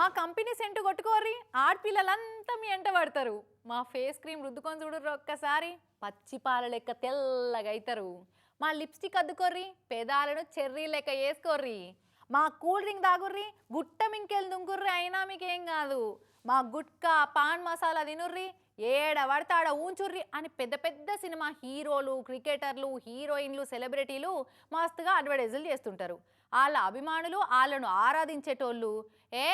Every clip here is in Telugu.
మా కంపెనీ సెంటు కొట్టుకోర్రి. ఆడపిల్లలంతా మీ ఎంట పడతారు. మా ఫేస్ క్రీమ్ రుద్దుకొని చూడరు ఒక్కసారి. పచ్చిపాల లెక్క తెల్లగా అవుతారు మా లిప్స్టిక్ అద్దుకోర్రి. పెదాలను చెర్రీ లెక్క వేసుకోర్రి. మా కూల్ డ్రింక్ తాగుర్రి గుట్ట మింకెళ్ళి దుంకుర్రి అయినా మీకేం కాదు. మా గుట్కా పాన్ మసాలా తినుర్రి ఏడ పడితే ఆడ ఊంచుర్రి అని పెద్ద పెద్ద సినిమా హీరోలు క్రికెటర్లు హీరోయిన్లు సెలబ్రిటీలు మస్తుగా అడ్వర్టైజులు చేస్తుంటారు. వాళ్ళ అభిమానులు వాళ్ళను ఆరాధించేటోళ్ళు ఏ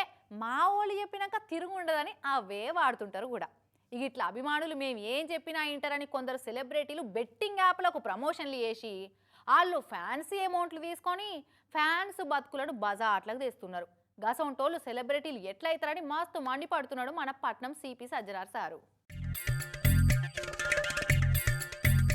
మా వాళ్ళు చెప్పినాక తిరుగుండదని అవే వాడుతుంటారు కూడా. ఇక ఇట్లా అభిమానులు మేము ఏం చెప్పినా ఇంటారని కొందరు సెలబ్రిటీలు బెట్టింగ్ యాప్లకు ప్రమోషన్లు చేసి వాళ్ళు ఫ్యాన్సీ అమౌంట్లు తీసుకొని ఫ్యాన్స్ బతుకులను బజాట్లకు తెస్తున్నారు. గసంటోళ్ళు సెలబ్రిటీలు ఎట్లయితారని మస్తు మండిపడుతున్నాడు మన పట్నం సిపి సజ్జనార్ సారు.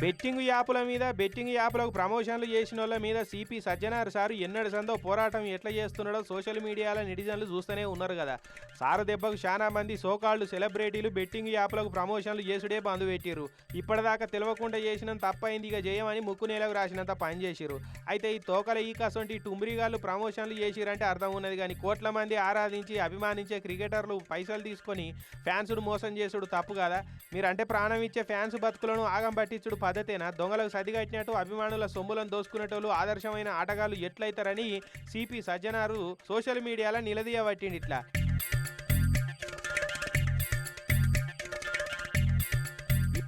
బెట్టింగ్ యాప్ల మీద బెట్టింగ్ యాప్లకు ప్రమోషన్లు చేసిన వాళ్ళ మీద సిపి సజ్జనార్ సారు ఎన్నడు సందో పోరాటం ఎట్లా చేస్తున్నాడో సోషల్ మీడియాలో నెటిజన్లు చూస్తూనే ఉన్నారు కదా. సారు దెబ్బకు చాలా మంది సోకాళ్ళు సెలబ్రిటీలు బెట్టింగ్ యాప్లకు ప్రమోషన్లు చేసుడే బంధు పెట్టారు ఇప్పటిదాకా తెలియకుండా చేసిన తప్పైంది ఇక చేయమని ముక్కు నేలకు రాసినంత పని చేసిరు అయితే ఈ తోకల ఈ కసంటి టుమ్రిగాళ్ళు ప్రమోషన్లు చేసిరంటే అర్థం ఉన్నది కానీ కోట్ల మంది ఆరాధించి అభిమానించే క్రికెటర్లు పైసలు తీసుకొని ఫ్యాన్స్ను మోసం చేసుడు తప్పు కదా? మీరంటే ప్రాణం ఇచ్చే ఫ్యాన్స్ బతుకులను ఆగం పట్టించుడు పద్ధతేనా? దొంగలకు సదిగట్టినట్టు అభిమానుల సొమ్ములను దోసుకునేటోళ్ళు ఆదర్శమైన ఆటగాళ్ళు ఎట్లయితారని సిపి సజ్జనారు సోషల్ మీడియాలో నిలదీయబట్టిండి ఇట్లా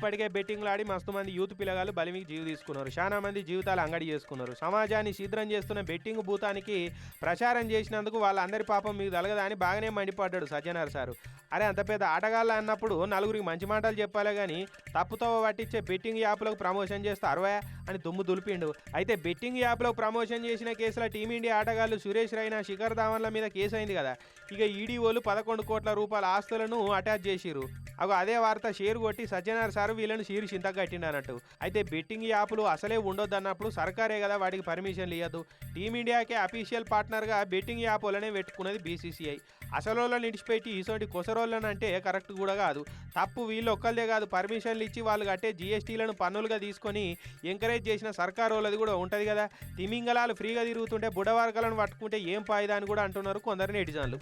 ఇప్పటికే బెట్టింగ్లు ఆడి మస్తు మంది యూత్ పిల్లగాలు బలిమికి జీవి తీసుకున్నారు. చాలా మంది జీవితాలు అంగడి చేసుకున్నారు. సమాజాన్ని శీద్రం చేస్తున్న బెట్టింగ్ భూతానికి ప్రచారం చేసినందుకు వాళ్ళందరి పాపం మీకు తలగదా అని బాగానే మండిపడ్డాడు సజ్జనార్ సారు. అరే అంత పెద్ద ఆటగాళ్ళ అన్నప్పుడు నలుగురికి మంచి మాటలు చెప్పాలే కానీ తప్పుతో పట్టించే బెట్టింగ్ యాప్లకు ప్రమోషన్ చేస్తే అరవై అని దుమ్ము దులిపిండు. అయితే బెట్టింగ్ యాప్లో ప్రమోషన్ చేసిన కేసులో టీమిండియా ఆటగాళ్ళు సురేష్ రైనా శిఖర్ ధావన్ల మీద కేసు అయింది కదా. ఇక ఈడీఓలు పదకొండు కోట్ల రూపాయల ఆస్తులను అటాచ్ చేసిరు అగో అదే వార్త షేర్ కొట్టి సత్యనారాయణ సార్ వీళ్ళని షీరు చింత కట్టిండు అన్నట్టు. అయితే బెట్టింగ్ యాప్లు అసలే ఉండొద్దు అన్నప్పుడు సర్కారే కదా వాటికి పర్మిషన్లు ఇవ్వద్దు టీమిండియాకే అఫీషియల్ పార్ట్నర్గా బెట్టింగ్ యాప్ వాళ్ళనే పెట్టుకున్నది బీసీసీఐ అసలోళ్ళని ఇడిచిపెట్టి ఇసోటి కొసరోళ్ళని అంటే కరెక్ట్ కూడా కాదు. తప్పు వీళ్ళు ఒక్కళ్ళదే కాదు పర్మిషన్లు ఇచ్చి వాళ్ళు కట్టే జీఎస్టీలను పన్నులుగా తీసుకొని ఎంకరేజ్ చేసిన సర్కార్ వాళ్ళది కూడా ఉంటుంది కదా. తిమింగలాలు ఫ్రీగా తిరుగుతుంటే బుడవర్గాలను పట్టుకుంటే ఏం పాయిదా అని కూడా అంటున్నారు కొందరు నెటిజన్లు.